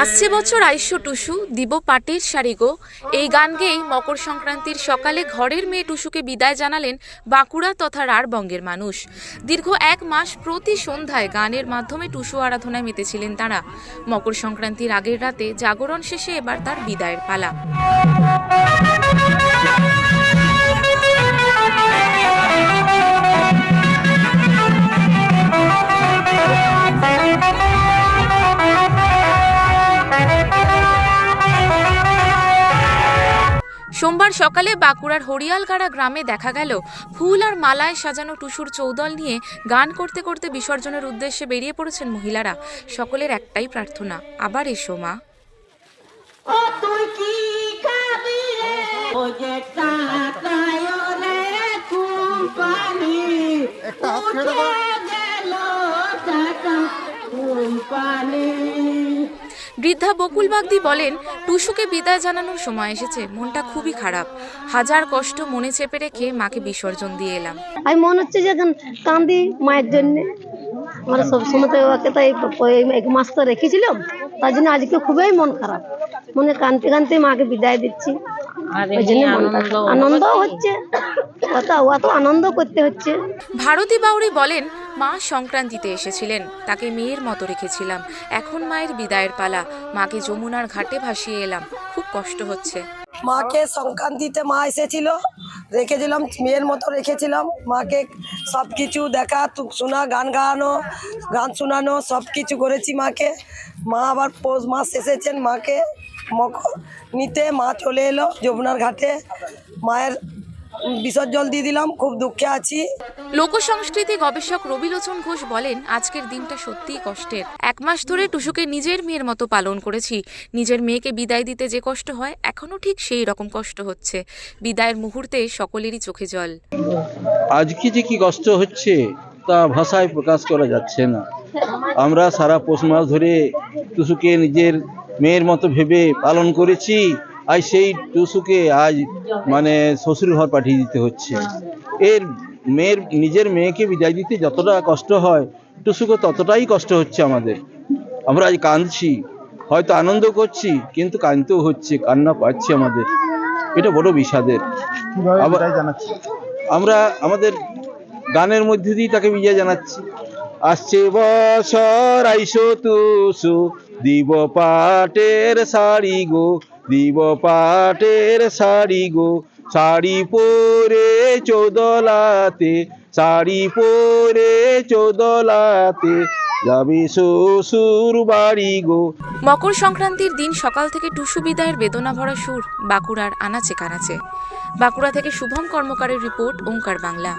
আসছে বছর আইসো টুসু, দিব পাটের শাড়ি গো। এই গান গেয়েই মকর সংক্রান্তির সকালে ঘরের মেয়ে টুসুকে বিদায় জানালেন বাঁকুড়া তথা রাঢ়বঙ্গের মানুষ। দীর্ঘ এক মাস প্রতি সন্ধ্যায় গানের মাধ্যমে টুসু আরাধনায় মেতেছিলেন তারা। মকর সংক্রান্তির আগের রাতে জাগরণ শেষে এবার তার বিদায়ের পালা। সোমবার সকালে বাঁকুড়ার হরিয়ালগাড়া গ্রামে দেখা গেল ফুল আর মালায় সাজানো টুসুর চৌদল নিয়ে গান করতে করতে বিসর্জনের উদ্দেশ্যে বেরিয়ে পড়েছেন মহিলারা। সকলের একটাই প্রার্থনা আবার এসো মা। বৃদ্ধা বকুল বাগদি বলেন টুসুকে বিদায় জানানোর সময় এসেছে। মনটা খুবই খারাপ। হাজার কষ্ট মনে চেপে রেখে মাকে বিসর্জন দিয়ে এলাম। আমি মনে হচ্ছে যে এখন কান্দি মায়ের জন্য। আমরা সবসময় তো ওকে তাই এক মাস তো রেখেছিলাম। তার জন্য আজকে খুবই মন খারাপ। মনে কানতে কানতে মাকে বিদায় দিচ্ছি। ওই জন্য আনন্দ হচ্ছে। অত অত আনন্দ করতে হচ্ছে। ভারতী বাউরি বলেন মা সংক্রান্তিতে এসেছিলেন তাকে মেয়ের মতো রেখেছিলাম। এখন মায়ের বিদায়ের পালা মাকে যমুনার ঘাটে ভাসিয়ে এলাম। খুব কষ্ট হচ্ছে। মাকে সংক্রান্তিতে মা এসেছিল রেখেছিলাম মেয়ের মতো রেখেছিলাম। মাকে সব কিছু দেখা তু শোনা গান গাওয়ানো গান শোনানো সব কিছু করেছি মাকে। মা আবার পৌষ মাস এসেছেন মক। নিতে মা চলে এলো যমুনার ঘাটে। মায়ের বিসর্জন দিয়ে দিলাম খুব দুঃখে আছি। লোকসংস্কৃতি গবেষক রবিলোচন ঘোষ বলেন আজকের দিনটা সত্যিই কষ্টের। এক মাস ধরে টুসুকে নিজের মেয়ের মতো পালন করেছি। নিজের মেয়েকে বিদায় দিতে যে কষ্ট হয় এখনও ঠিক সেই রকম কষ্ট হচ্ছে। বিদায়ের মুহূর্তে সকলেরই চোখে জল। আজকে যে কি কষ্ট হচ্ছে তা ভাষায় প্রকাশ করা যাচ্ছে না। আমরা সারা পৌষ মাস ধরে টুসুকে নিজের মেয়ের মতো ভেবে পালন করেছি আর সেই টুসুকে আজ মানে শ্বশুর ঘর পাঠিয়ে দিতে হচ্ছে। এর মেয়ের নিজের মেয়েকে বিদায় দিতে যতটা কষ্ট হয় টুসুকে ততটাই কষ্ট হচ্ছে আমাদের। আমরা আজ কাঁদছি হয়তো আনন্দ করছি কিন্তু কাঁদতেও হচ্ছে কান্না পাচ্ছি আমাদের। এটা বড় বিষাদের। আমরা আমাদের গানের মধ্যে দিয়ে তাকে বিজয় জানাচ্ছি। আসছে বছর আইসো তুসু দিব পাটের শাড়ি গো, দিব পাটের শাড়ি গো। শাড়ি পরে চোদলাতে, শাড়ি পরে চোদলাতে যাবে শ্বশুর বাড়ি গো। মকর সংক্রান্তির দিন সকাল থেকে টুসু বিদায়ের বেদনা ভরা সুর বাঁকুড়ার আনাচে কানাচে। বাঁকুড়া থেকে শুভম কর্মকারের রিপোর্ট, ওঙ্কার বাংলা।